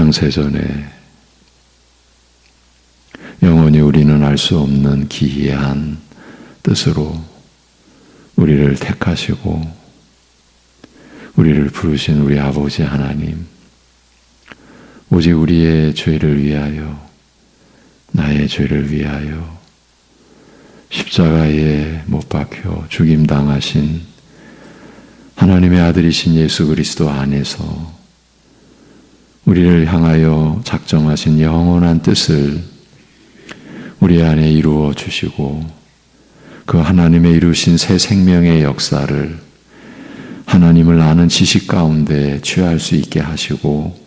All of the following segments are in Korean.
창세전에 영원히 우리는 알 수 없는 기이한 뜻으로 우리를 택하시고 우리를 부르신 우리 아버지 하나님 오직 우리의 죄를 위하여 나의 죄를 위하여 십자가에 못 박혀 죽임 당하신 하나님의 아들이신 예수 그리스도 안에서 우리를 향하여 작정하신 영원한 뜻을 우리 안에 이루어 주시고 그 하나님의 이루신 새 생명의 역사를 하나님을 아는 지식 가운데 취할 수 있게 하시고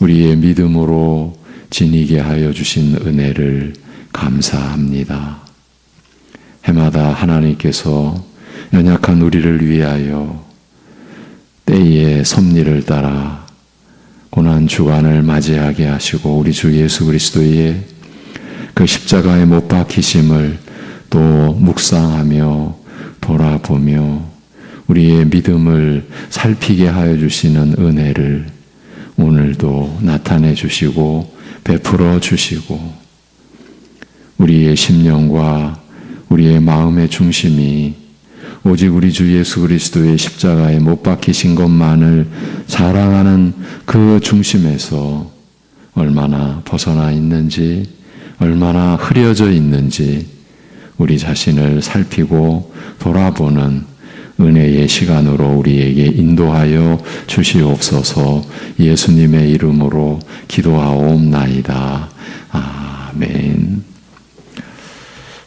우리의 믿음으로 지니게 하여 주신 은혜를 감사합니다. 해마다 하나님께서 연약한 우리를 위하여 때에 섭리를 따라 고난 주간을 맞이하게 하시고 우리 주 예수 그리스도의 그 십자가에 못 박히심을 또 묵상하며 돌아보며 우리의 믿음을 살피게 하여 주시는 은혜를 오늘도 나타내 주시고 베풀어 주시고 우리의 심령과 우리의 마음의 중심이 오직 우리 주 예수 그리스도의 십자가에 못 박히신 것만을 자랑하는 그 중심에서 얼마나 벗어나 있는지, 얼마나 흐려져 있는지 우리 자신을 살피고 돌아보는 은혜의 시간으로 우리에게 인도하여 주시옵소서 예수님의 이름으로 기도하옵나이다. 아멘.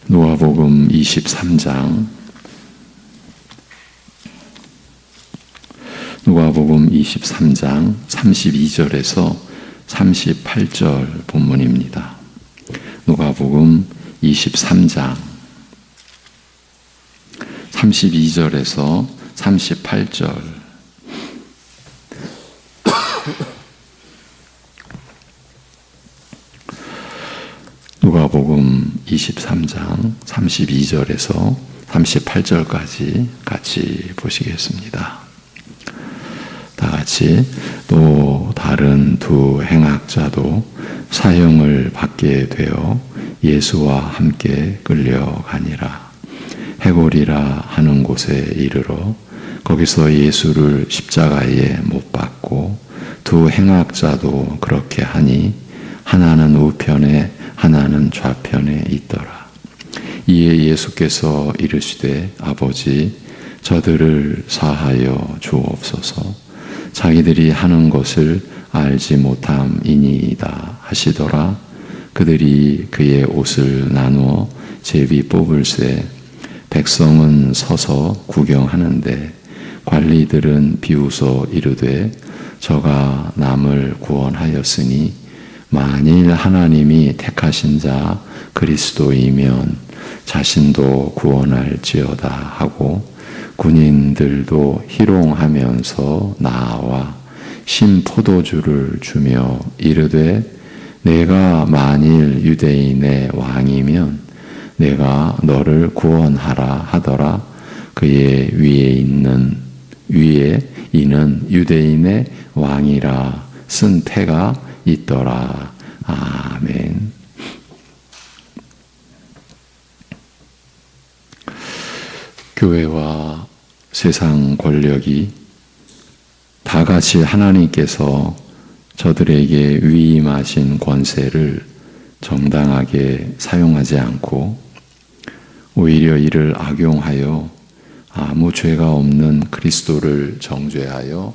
누가복음 23장 누가복음 23장 32절에서 38절 본문입니다. 누가복음 23장 32절에서 38절 누가복음 23장 32절에서 38절까지 같이 보시겠습니다. 다 같이 또 다른 두 행악자도 사형을 받게 되어 예수와 함께 끌려가니라. 해골이라 하는 곳에 이르러 거기서 예수를 십자가에 못 박고 두 행악자도 그렇게 하니 하나는 우편에 하나는 좌편에 있더라. 이에 예수께서 이르시되 아버지 저들을 사하여 주옵소서 자기들이 하는 것을 알지 못함이니이다 하시더라. 그들이 그의 옷을 나누어 제비 뽑을새 백성은 서서 구경하는데 관리들은 비웃어 이르되 저가 남을 구원하였으니 만일 하나님이 택하신 자 그리스도이면 자신도 구원할지어다 하고 군인들도 희롱하면서 나와 신포도주를 주며 이르되 내가 만일 유대인의 왕이면 내가 너를 구원하라 하더라 그의 위에 있는 위에 이는 유대인의 왕이라 쓴 패가 있더라 아멘. 교회와 세상 권력이 다 같이 하나님께서 저들에게 위임하신 권세를 정당하게 사용하지 않고 오히려 이를 악용하여 아무 죄가 없는 그리스도를 정죄하여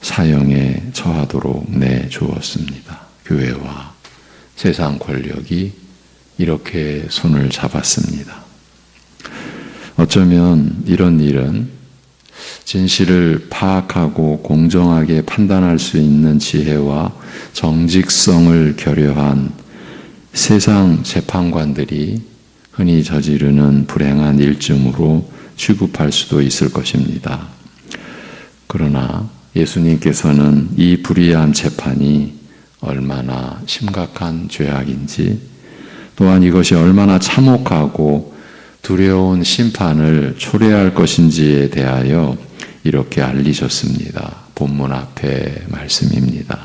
사형에 처하도록 내 주었습니다. 교회와 세상 권력이 이렇게 손을 잡았습니다. 어쩌면 이런 일은 진실을 파악하고 공정하게 판단할 수 있는 지혜와 정직성을 결여한 세상 재판관들이 흔히 저지르는 불행한 일쯤으로 취급할 수도 있을 것입니다. 그러나 예수님께서는 이 불의한 재판이 얼마나 심각한 죄악인지 또한 이것이 얼마나 참혹하고 두려운 심판을 초래할 것인지에 대하여 이렇게 알리셨습니다. 본문 앞에 말씀입니다.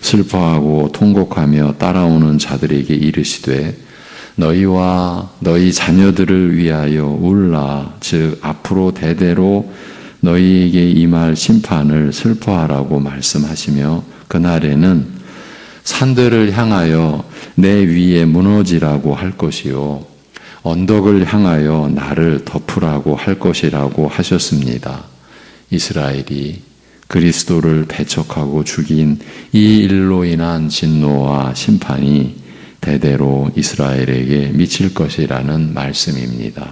슬퍼하고 통곡하며 따라오는 자들에게 이르시되 너희와 너희 자녀들을 위하여 울라 즉 앞으로 대대로 너희에게 임할 심판을 슬퍼하라고 말씀하시며 그날에는 산들을 향하여 내 위에 무너지라고 할 것이요 언덕을 향하여 나를 덮으라고 할 것이라고 하셨습니다. 이스라엘이 그리스도를 배척하고 죽인 이 일로 인한 진노와 심판이 대대로 이스라엘에게 미칠 것이라는 말씀입니다.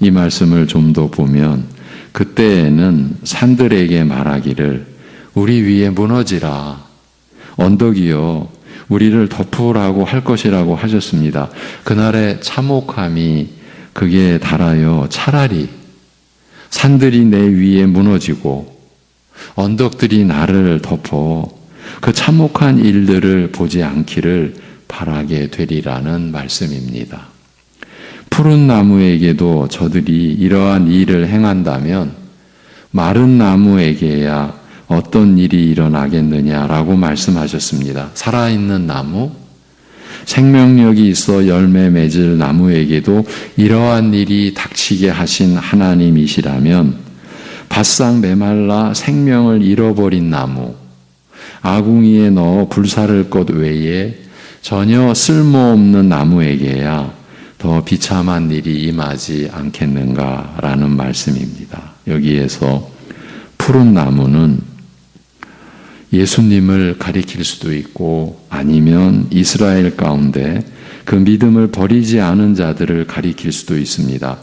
이 말씀을 좀 더 보면 그때에는 산들에게 말하기를 우리 위에 무너지라 언덕이요 우리를 덮으라고 할 것이라고 하셨습니다. 그날의 참혹함이 그게 달하여 차라리 산들이 내 위에 무너지고 언덕들이 나를 덮어 그 참혹한 일들을 보지 않기를 바라게 되리라는 말씀입니다. 푸른 나무에게도 저들이 이러한 일을 행한다면 마른 나무에게야 어떤 일이 일어나겠느냐라고 말씀하셨습니다. 살아있는 나무, 생명력이 있어 열매 맺을 나무에게도 이러한 일이 닥치게 하신 하나님이시라면 바싹 메말라 생명을 잃어버린 나무, 아궁이에 넣어 불사를 것 외에 전혀 쓸모없는 나무에게야 더 비참한 일이 임하지 않겠는가라는 말씀입니다. 여기에서 푸른 나무는 예수님을 가리킬 수도 있고 아니면 이스라엘 가운데 그 믿음을 버리지 않은 자들을 가리킬 수도 있습니다.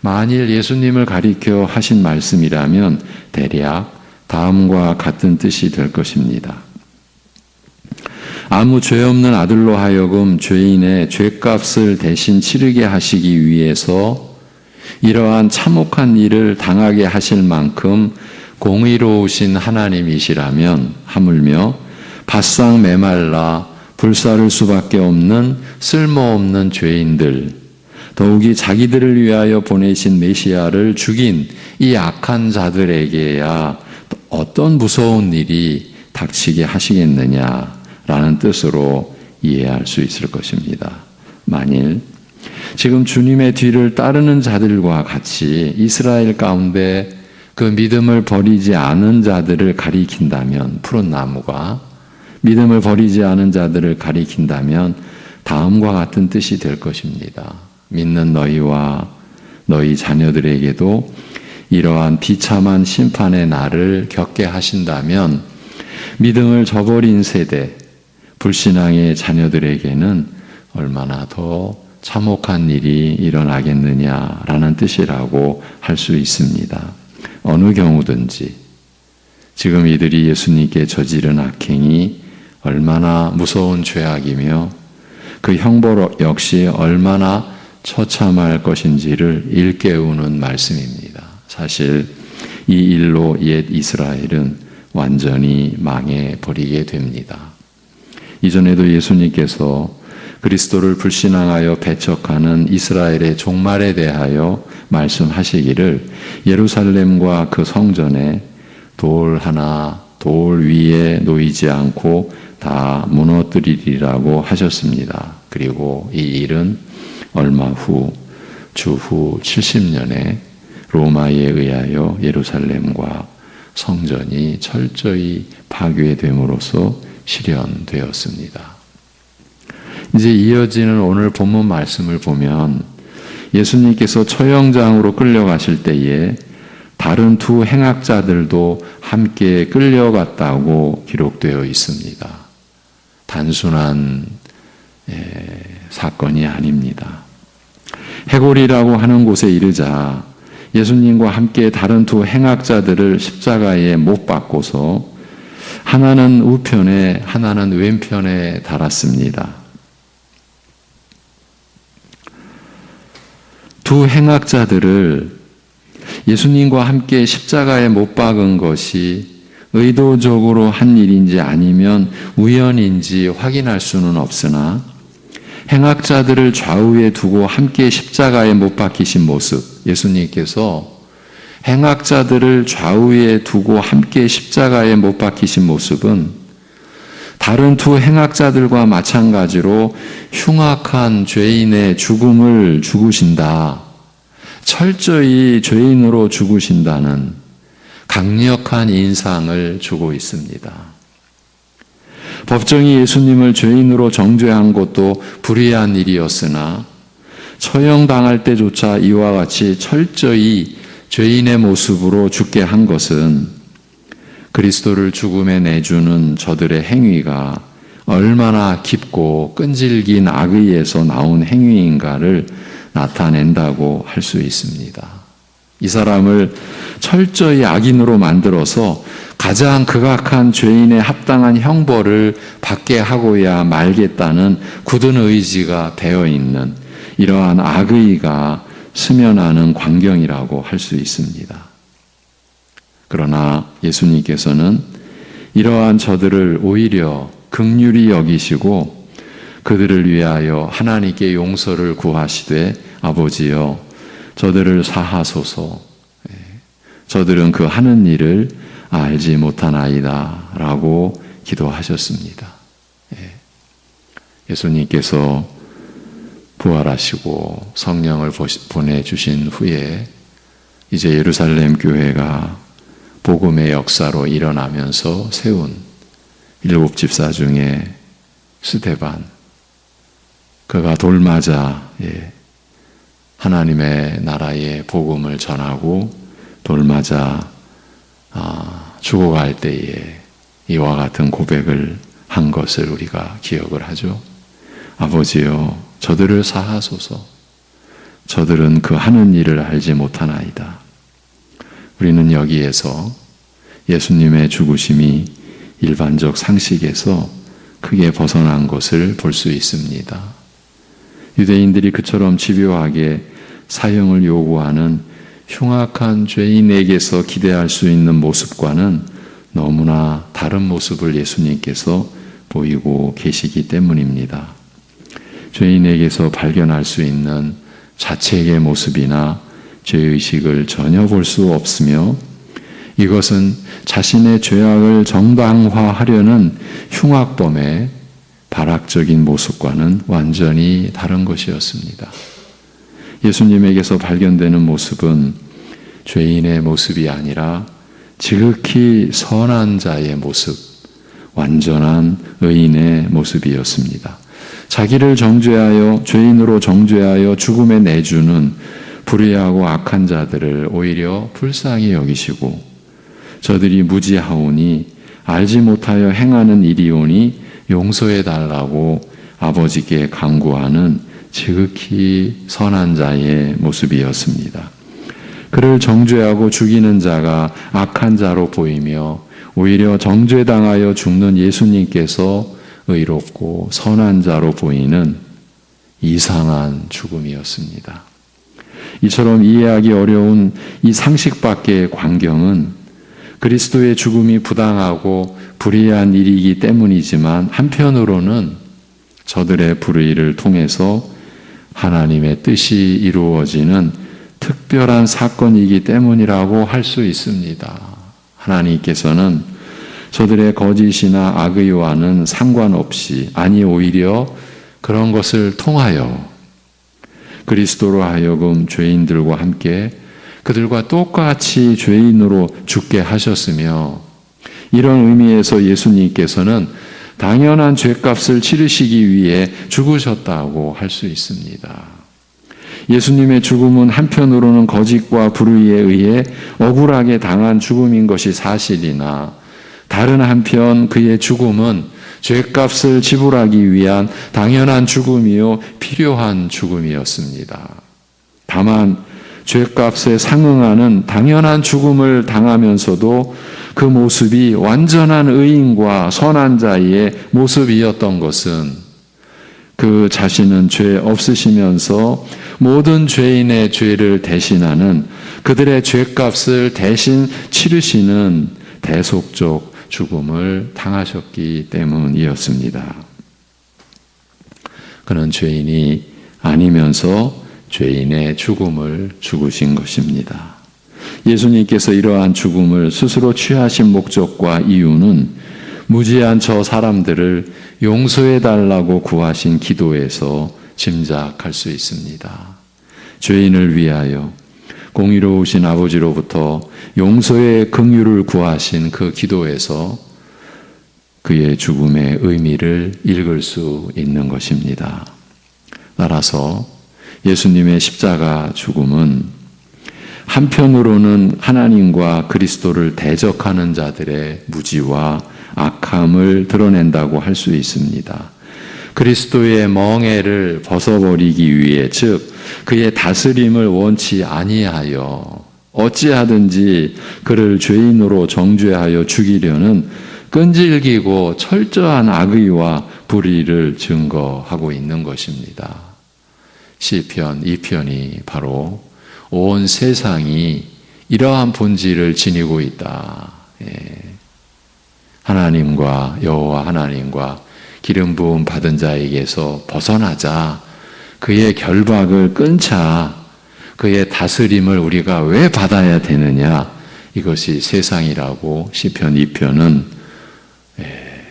만일 예수님을 가리켜 하신 말씀이라면 대략 다음과 같은 뜻이 될 것입니다. 아무 죄 없는 아들로 하여금 죄인의 죄값을 대신 치르게 하시기 위해서 이러한 참혹한 일을 당하게 하실 만큼 공의로우신 하나님이시라면 하물며 바싹 메말라 불사를 수밖에 없는 쓸모없는 죄인들 더욱이 자기들을 위하여 보내신 메시아를 죽인 이 악한 자들에게야 어떤 무서운 일이 닥치게 하시겠느냐라는 뜻으로 이해할 수 있을 것입니다. 만일 지금 주님의 뒤를 따르는 자들과 같이 이스라엘 가운데 그 믿음을 버리지 않은 자들을 가리킨다면 푸른 나무가 믿음을 버리지 않은 자들을 가리킨다면 다음과 같은 뜻이 될 것입니다. 믿는 너희와 너희 자녀들에게도 이러한 비참한 심판의 날을 겪게 하신다면 믿음을 저버린 세대, 불신앙의 자녀들에게는 얼마나 더 참혹한 일이 일어나겠느냐라는 뜻이라고 할 수 있습니다. 어느 경우든지 지금 이들이 예수님께 저지른 악행이 얼마나 무서운 죄악이며 그 형벌 역시 얼마나 처참할 것인지를 일깨우는 말씀입니다. 사실 이 일로 옛 이스라엘은 완전히 망해 버리게 됩니다. 이전에도 예수님께서 그리스도를 불신앙하여 배척하는 이스라엘의 종말에 대하여 말씀하시기를 예루살렘과 그 성전에 돌 하나 돌 위에 놓이지 않고 다 무너뜨리리라고 하셨습니다. 그리고 이 일은 얼마 후 주후 70년에 로마에 의하여 예루살렘과 성전이 철저히 파괴됨으로써 실현되었습니다. 이제 이어지는 오늘 본문 말씀을 보면 예수님께서 처형장으로 끌려가실 때에 다른 두 행악자들도 함께 끌려갔다고 기록되어 있습니다. 단순한 예, 사건이 아닙니다. 해골이라고 하는 곳에 이르자 예수님과 함께 다른 두 행악자들을 십자가에 못 박고서 하나는 우편에 하나는 왼편에 달았습니다. 두 행악자들을 예수님과 함께 십자가에 못 박은 것이 의도적으로 한 일인지 아니면 우연인지 확인할 수는 없으나 행악자들을 좌우에 두고 함께 십자가에 못 박히신 모습, 예수님께서 행악자들을 좌우에 두고 함께 십자가에 못 박히신 모습은 다른 두 행악자들과 마찬가지로 흉악한 죄인의 죽음을 죽으신다. 철저히 죄인으로 죽으신다는 강력한 인상을 주고 있습니다. 법정이 예수님을 죄인으로 정죄한 것도 불의한 일이었으나 처형당할 때조차 이와 같이 철저히 죄인의 모습으로 죽게 한 것은 그리스도를 죽음에 내주는 저들의 행위가 얼마나 깊고 끈질긴 악의에서 나온 행위인가를 나타낸다고 할 수 있습니다. 이 사람을 철저히 악인으로 만들어서 가장 극악한 죄인의 합당한 형벌을 받게 하고야 말겠다는 굳은 의지가 배어 있는 이러한 악의가 스며나는 광경이라고 할 수 있습니다. 그러나 예수님께서는 이러한 저들을 오히려 극률이 여기시고 그들을 위하여 하나님께 용서를 구하시되 아버지여 저들을 사하소서 예, 저들은 그 하는 일을 알지 못하나이다 라고 기도하셨습니다. 예, 예수님께서 부활하시고 성령을 보내주신 후에 이제 예루살렘 교회가 복음의 역사로 일어나면서 세운 일곱 집사 중에 스테반 그가 돌맞아 예, 하나님의 나라의 복음을 전하고 돌맞아 아, 죽어갈 때에 이와 같은 고백을 한 것을 우리가 기억을 하죠. 아버지여 저들을 사하소서 저들은 그 하는 일을 알지 못하나이다. 우리는 여기에서 예수님의 죽으심이 일반적 상식에서 크게 벗어난 것을 볼 수 있습니다. 유대인들이 그처럼 집요하게 사형을 요구하는 흉악한 죄인에게서 기대할 수 있는 모습과는 너무나 다른 모습을 예수님께서 보이고 계시기 때문입니다. 죄인에게서 발견할 수 있는 자책의 모습이나 죄의식을 전혀 볼 수 없으며 이것은 자신의 죄악을 정당화하려는 흉악범의 발악적인 모습과는 완전히 다른 것이었습니다. 예수님에게서 발견되는 모습은 죄인의 모습이 아니라 지극히 선한 자의 모습, 완전한 의인의 모습이었습니다. 자기를 정죄하여 죄인으로 정죄하여 죽음에 내주는 불의하고 악한 자들을 오히려 불쌍히 여기시고 저들이 무지하오니 알지 못하여 행하는 일이오니 용서해 달라고 아버지께 강구하는 지극히 선한 자의 모습이었습니다. 그를 정죄하고 죽이는 자가 악한 자로 보이며 오히려 정죄당하여 죽는 예수님께서 의롭고 선한 자로 보이는 이상한 죽음이었습니다. 이처럼 이해하기 어려운 이 상식 밖의 광경은 그리스도의 죽음이 부당하고 불의한 일이기 때문이지만 한편으로는 저들의 불의를 통해서 하나님의 뜻이 이루어지는 특별한 사건이기 때문이라고 할 수 있습니다. 하나님께서는 저들의 거짓이나 악의와는 상관없이, 아니, 오히려 그런 것을 통하여 그리스도로 하여금 죄인들과 함께 그들과 똑같이 죄인으로 죽게 하셨으며 이런 의미에서 예수님께서는 당연한 죄값을 치르시기 위해 죽으셨다고 할 수 있습니다. 예수님의 죽음은 한편으로는 거짓과 불의에 의해 억울하게 당한 죽음인 것이 사실이나 다른 한편 그의 죽음은 죄값을 지불하기 위한 당연한 죽음이요 필요한 죽음이었습니다. 다만 죄값에 상응하는 당연한 죽음을 당하면서도 그 모습이 완전한 의인과 선한 자의 모습이었던 것은 그 자신은 죄 없으시면서 모든 죄인의 죄를 대신하는 그들의 죄값을 대신 치르시는 대속적 죽음을 당하셨기 때문이었습니다. 그는 죄인이 아니면서 죄인의 죽음을 죽으신 것입니다. 예수님께서 이러한 죽음을 스스로 취하신 목적과 이유는 무지한 저 사람들을 용서해 달라고 구하신 기도에서 짐작할 수 있습니다. 죄인을 위하여 공의로우신 아버지로부터 용서의 긍휼을 구하신 그 기도에서 그의 죽음의 의미를 읽을 수 있는 것입니다. 따라서 예수님의 십자가 죽음은 한편으로는 하나님과 그리스도를 대적하는 자들의 무지와 악함을 드러낸다고 할 수 있습니다. 그리스도의 멍에를 벗어버리기 위해 즉 그의 다스림을 원치 아니하여 어찌하든지 그를 죄인으로 정죄하여 죽이려는 끈질기고 철저한 악의와 불의를 증거하고 있는 것입니다. 시편 2편이 바로 온 세상이 이러한 본질을 지니고 있다. 예. 하나님과 여호와 하나님과 기름 부음 받은 자에게서 벗어나자 그의 결박을 끊자 그의 다스림을 우리가 왜 받아야 되느냐 이것이 세상이라고 시편 2편은 예,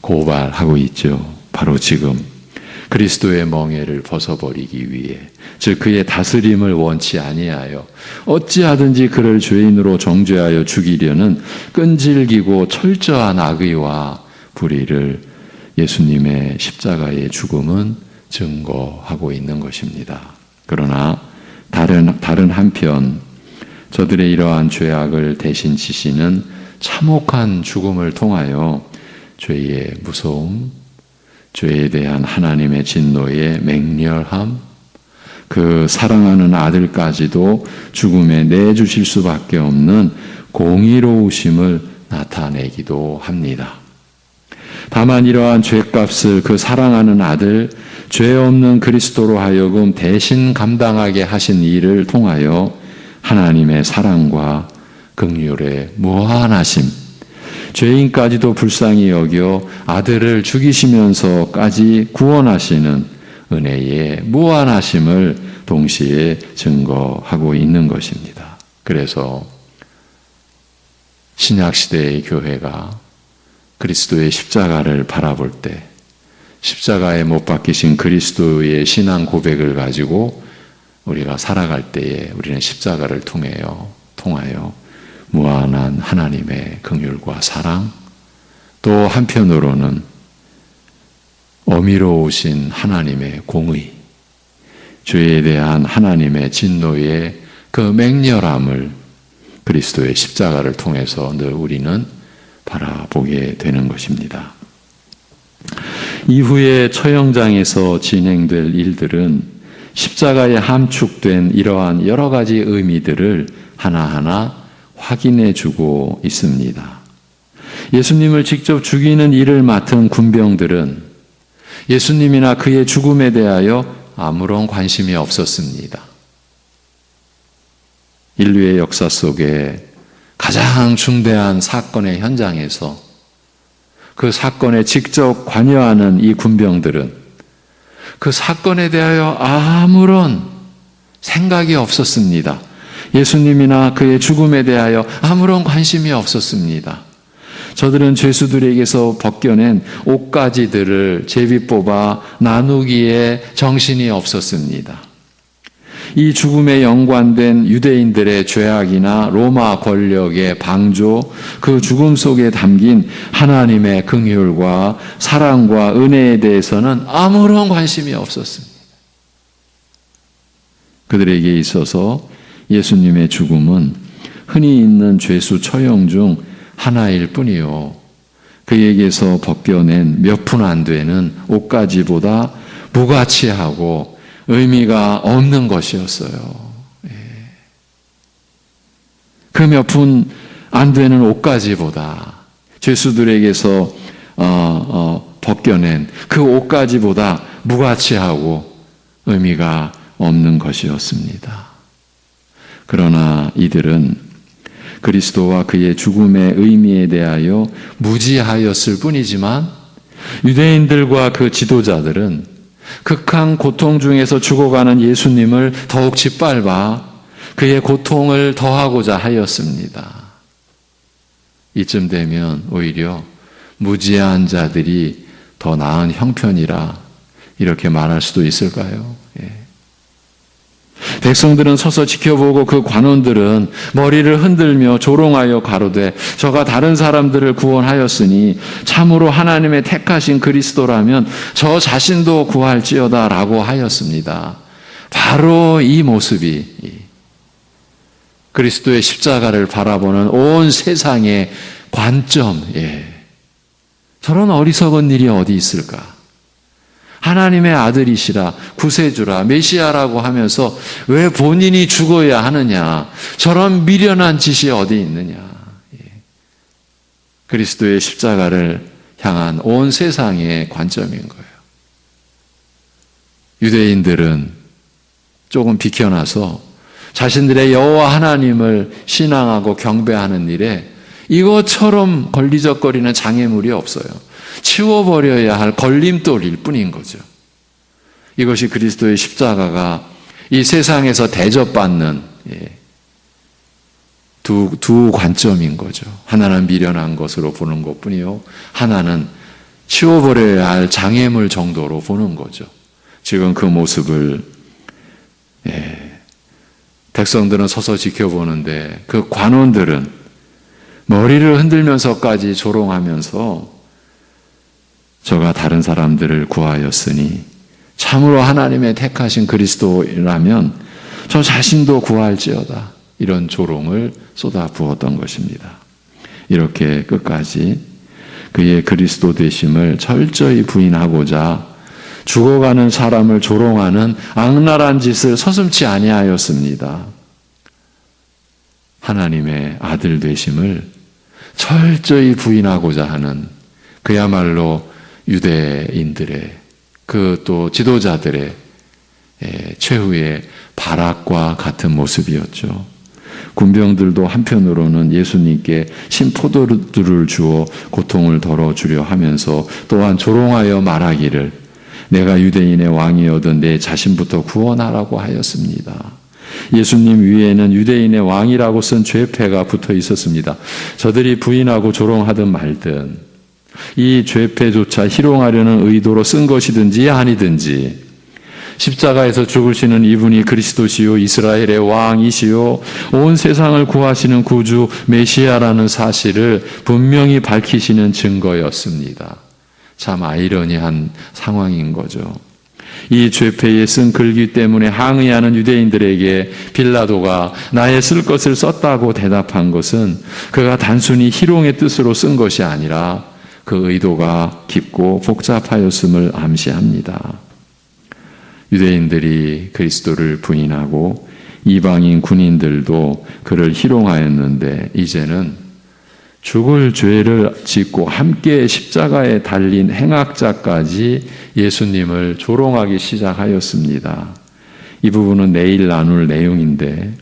고발하고 있죠. 바로 지금 그리스도의 멍에를 벗어버리기 위해 즉 그의 다스림을 원치 아니하여 어찌하든지 그를 죄인으로 정죄하여 죽이려는 끈질기고 철저한 악의와 불의를 예수님의 십자가의 죽음은 증거하고 있는 것입니다. 그러나 다른 다른 한편 저들의 이러한 죄악을 대신 지시는 참혹한 죽음을 통하여 죄의 무서움, 죄에 대한 하나님의 진노의 맹렬함, 그 사랑하는 아들까지도 죽음에 내주실 수밖에 없는 공의로우심을 나타내기도 합니다. 다만 이러한 죄값을 그 사랑하는 아들, 죄 없는 그리스도로 하여금 대신 감당하게 하신 일을 통하여 하나님의 사랑과 극률의 무한하심, 죄인까지도 불쌍히 여겨 아들을 죽이시면서까지 구원하시는 은혜의 무한하심을 동시에 증거하고 있는 것입니다. 그래서 신약 시대의 교회가 그리스도의 십자가를 바라볼 때 십자가에 못 박히신 그리스도의 신앙 고백을 가지고 우리가 살아갈 때에 우리는 십자가를 통해요. 통하여 무한한 하나님의 긍휼과 사랑, 또 한편으로는 어미로우신 하나님의 공의, 죄에 대한 하나님의 진노의 그 맹렬함을 그리스도의 십자가를 통해서 늘 우리는 바라보게 되는 것입니다. 이후에 처형장에서 진행될 일들은 십자가에 함축된 이러한 여러 가지 의미들을 하나하나 확인해 주고 있습니다. 예수님을 직접 죽이는 일을 맡은 군병들은 예수님이나 그의 죽음에 대하여 아무런 관심이 없었습니다. 인류의 역사 속에 가장 중대한 사건의 현장에서 그 사건에 직접 관여하는 이 군병들은 그 사건에 대하여 아무런 생각이 없었습니다. 예수님이나 그의 죽음에 대하여 아무런 관심이 없었습니다. 저들은 죄수들에게서 벗겨낸 옷가지들을 제비 뽑아 나누기에 정신이 없었습니다. 이 죽음에 연관된 유대인들의 죄악이나 로마 권력의 방조, 그 죽음 속에 담긴 하나님의 긍휼과 사랑과 은혜에 대해서는 아무런 관심이 없었습니다. 그들에게 있어서 예수님의 죽음은 흔히 있는 죄수 처형 중 하나일 뿐이요. 그에게서 벗겨낸 몇 푼 안 되는 옷가지보다 무가치하고 의미가 없는 것이었어요. 예. 그몇 푼안 되는 옷가지보다 죄수들에게서 어, 어, 벗겨낸 그 옷가지보다 무가치하고 의미가 없는 것이었습니다. 그러나 이들은 그리스도와 그의 죽음의 의미에 대하여 무지하였을 뿐이지만 유대인들과 그 지도자들은 극한 고통 중에서 죽어가는 예수님을 더욱 짓밟아 그의 고통을 더하고자 하였습니다. 이쯤 되면 오히려 무지한 자들이 더 나은 형편이라 이렇게 말할 수도 있을까요? 예. 백성들은 서서 지켜보고 그 관원들은 머리를 흔들며 조롱하여 가로되 저가 다른 사람들을 구원하였으니 참으로 하나님의 택하신 그리스도라면 저 자신도 구할지어다라고 하였습니다. 바로 이 모습이 그리스도의 십자가를 바라보는 온 세상의 관점, 예. 저런 어리석은 일이 어디 있을까? 하나님의 아들이시라 구세주라 메시아라고 하면서 왜 본인이 죽어야 하느냐 저런 미련한 짓이 어디 있느냐 예. 그리스도의 십자가를 향한 온 세상의 관점인 거예요. 유대인들은 조금 비켜나서 자신들의 여호와 하나님을 신앙하고 경배하는 일에 이것처럼 걸리적거리는 장애물이 없어요. 치워버려야 할 걸림돌일 뿐인 거죠. 이것이 그리스도의 십자가가 이 세상에서 대접받는 예, 두, 두 관점인 거죠. 하나는 미련한 것으로 보는 것 뿐이요. 하나는 치워버려야 할 장애물 정도로 보는 거죠. 지금 그 모습을, 예, 백성들은 서서 지켜보는데 그 관원들은 머리를 흔들면서까지 조롱하면서 저가 다른 사람들을 구하였으니 참으로 하나님의 택하신 그리스도라면 저 자신도 구할지어다. 이런 조롱을 쏟아 부었던 것입니다. 이렇게 끝까지 그의 그리스도 되심을 철저히 부인하고자 죽어가는 사람을 조롱하는 악랄한 짓을 서슴치 아니하였습니다. 하나님의 아들 되심을 철저히 부인하고자 하는 그야말로 유대인들의 그 또 지도자들의 최후의 발악과 같은 모습이었죠. 군병들도 한편으로는 예수님께 신포도를 주어 고통을 덜어주려 하면서 또한 조롱하여 말하기를 내가 유대인의 왕이어든 내 자신부터 구원하라고 하였습니다. 예수님 위에는 유대인의 왕이라고 쓴 죄패가 붙어 있었습니다. 저들이 부인하고 조롱하든 말든 이 죄패조차 희롱하려는 의도로 쓴 것이든지 아니든지 십자가에서 죽으시는 이분이 그리스도시요 이스라엘의 왕이시요 온 세상을 구하시는 구주 메시아라는 사실을 분명히 밝히시는 증거였습니다. 참 아이러니한 상황인 거죠. 이 죄패에 쓴 글귀 때문에 항의하는 유대인들에게 빌라도가 나의 쓸 것을 썼다고 대답한 것은 그가 단순히 희롱의 뜻으로 쓴 것이 아니라 그 의도가 깊고 복잡하였음을 암시합니다. 유대인들이 그리스도를 부인하고 이방인 군인들도 그를 희롱하였는데 이제는 죽을 죄를 짓고 함께 십자가에 달린 행악자까지 예수님을 조롱하기 시작하였습니다. 이 부분은 내일 나눌 내용인데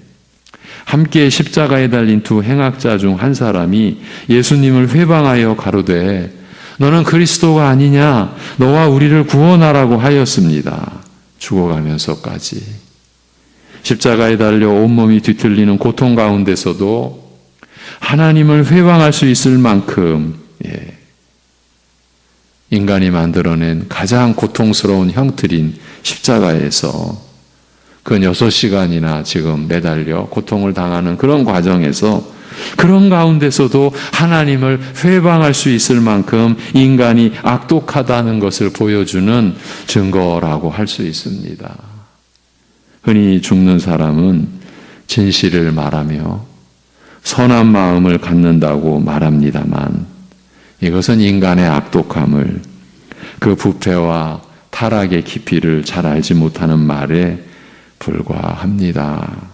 함께 십자가에 달린 두 행악자 중 한 사람이 예수님을 회방하여 가로되 너는 그리스도가 아니냐 너와 우리를 구원하라고 하였습니다. 죽어가면서까지 십자가에 달려 온몸이 뒤틀리는 고통 가운데서도 하나님을 회방할 수 있을 만큼 예, 인간이 만들어낸 가장 고통스러운 형틀인 십자가에서 그 6시간이나 지금 매달려 고통을 당하는 그런 과정에서 그런 가운데서도 하나님을 회방할 수 있을 만큼 인간이 악독하다는 것을 보여주는 증거라고 할 수 있습니다. 흔히 죽는 사람은 진실을 말하며 선한 마음을 갖는다고 말합니다만 이것은 인간의 악독함을 그 부패와 타락의 깊이를 잘 알지 못하는 말에 불과합니다.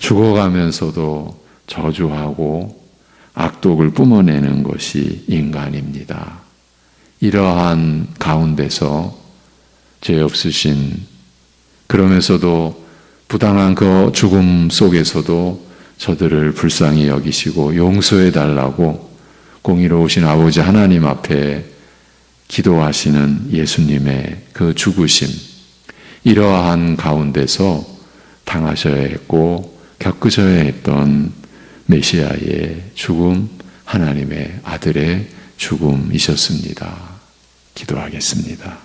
죽어가면서도 저주하고 악독을 뿜어내는 것이 인간입니다. 이러한 가운데서 죄 없으신 그러면서도 부당한 그 죽음 속에서도 저들을 불쌍히 여기시고 용서해 달라고 공의로우신 아버지 하나님 앞에 기도하시는 예수님의 그 죽으심 이러한 가운데서 당하셔야 했고 겪으셔야 했던 메시아의 죽음, 하나님의 아들의 죽음이셨습니다. 기도하겠습니다.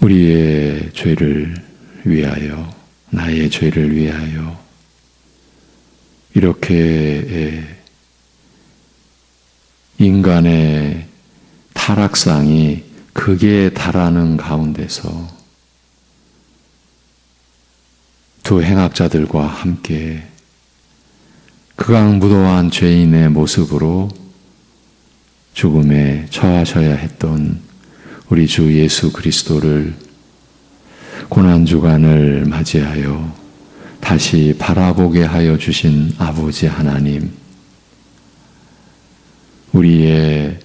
우리의 죄를 위하여, 나의 죄를 위하여, 이렇게 인간의 타락상이 극에 달하는 가운데서 두 행악자들과 함께 극악무도한 죄인의 모습으로 죽음에 처하셔야 했던 우리 주 예수 그리스도를 고난주간을 맞이하여 다시 바라보게 하여 주신 아버지 하나님, 우리의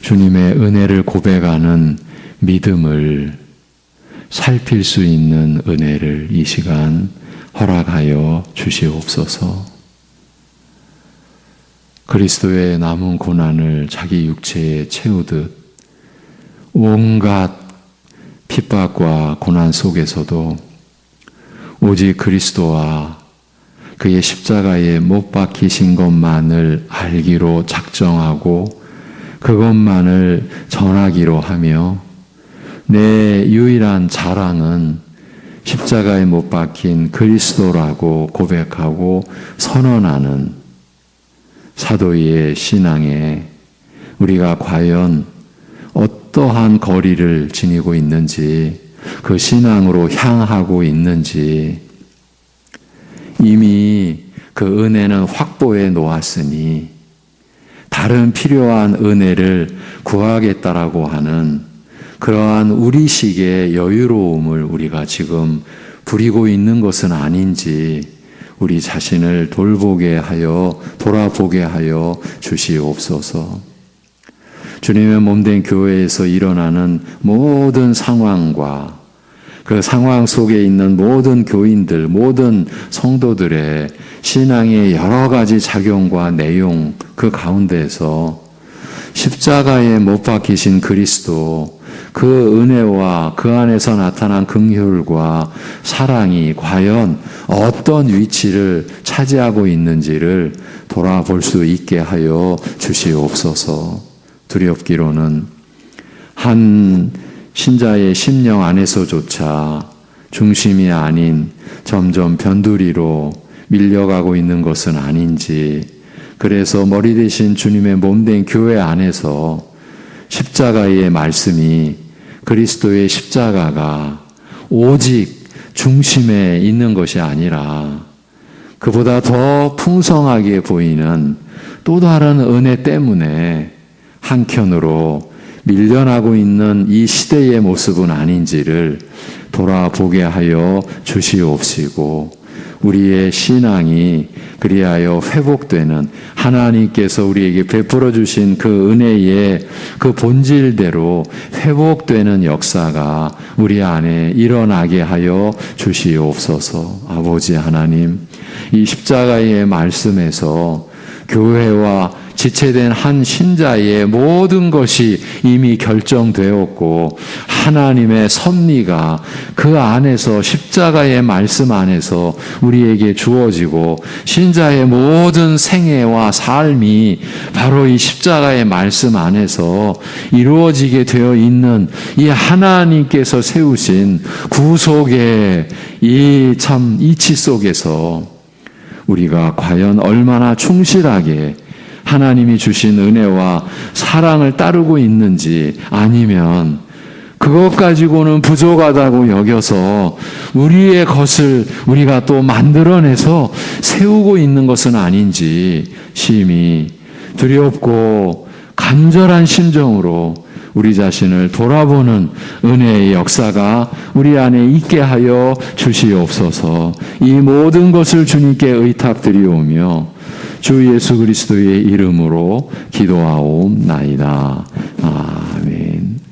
주님의 은혜를 고백하는 믿음을 살필 수 있는 은혜를 이 시간 허락하여 주시옵소서. 그리스도의 남은 고난을 자기 육체에 채우듯 온갖 핍박과 고난 속에서도 오직 그리스도와 그의 십자가에 못 박히신 것만을 알기로 작정하고 그것만을 전하기로 하며 내 유일한 자랑은 십자가에 못 박힌 그리스도라고 고백하고 선언하는 사도의 신앙에 우리가 과연 어떠한 거리를 지니고 있는지 그 신앙으로 향하고 있는지 이미 그 은혜는 확보해 놓았으니 다른 필요한 은혜를 구하겠다라고 하는 그러한 우리식의 여유로움을 우리가 지금 부리고 있는 것은 아닌지 우리 자신을 돌보게 하여 돌아보게 하여 주시옵소서. 주님의 몸된 교회에서 일어나는 모든 상황과 그 상황 속에 있는 모든 교인들, 모든 성도들의 신앙의 여러 가지 작용과 내용 그 가운데에서 십자가에 못 박히신 그리스도 그 은혜와 그 안에서 나타난 긍휼과 사랑이 과연 어떤 위치를 차지하고 있는지를 돌아볼 수 있게 하여 주시옵소서. 두렵기로는 한 신자의 심령 안에서조차 중심이 아닌 점점 변두리로 밀려가고 있는 것은 아닌지, 그래서 머리 대신 주님의 몸 된 교회 안에서 십자가의 말씀이 그리스도의 십자가가 오직 중심에 있는 것이 아니라 그보다 더 풍성하게 보이는 또 다른 은혜 때문에 한켠으로 밀려나고 있는 이 시대의 모습은 아닌지를 돌아보게 하여 주시옵시고 우리의 신앙이 그리하여 회복되는 하나님께서 우리에게 베풀어 주신 그 은혜의 그 본질대로 회복되는 역사가 우리 안에 일어나게 하여 주시옵소서. 아버지 하나님, 이 십자가의 말씀에서 교회와 지체된 한 신자의 모든 것이 이미 결정되었고 하나님의 섭리가 그 안에서 십자가의 말씀 안에서 우리에게 주어지고 신자의 모든 생애와 삶이 바로 이 십자가의 말씀 안에서 이루어지게 되어 있는 이 하나님께서 세우신 구속의 이 참 이치 속에서 우리가 과연 얼마나 충실하게 하나님이 주신 은혜와 사랑을 따르고 있는지 아니면 그것 가지고는 부족하다고 여겨서 우리의 것을 우리가 또 만들어내서 세우고 있는 것은 아닌지 심히 두렵고 간절한 심정으로 우리 자신을 돌아보는 은혜의 역사가 우리 안에 있게 하여 주시옵소서. 이 모든 것을 주님께 의탁드리오며 주 예수 그리스도의 이름으로 기도하옵나이다. 아.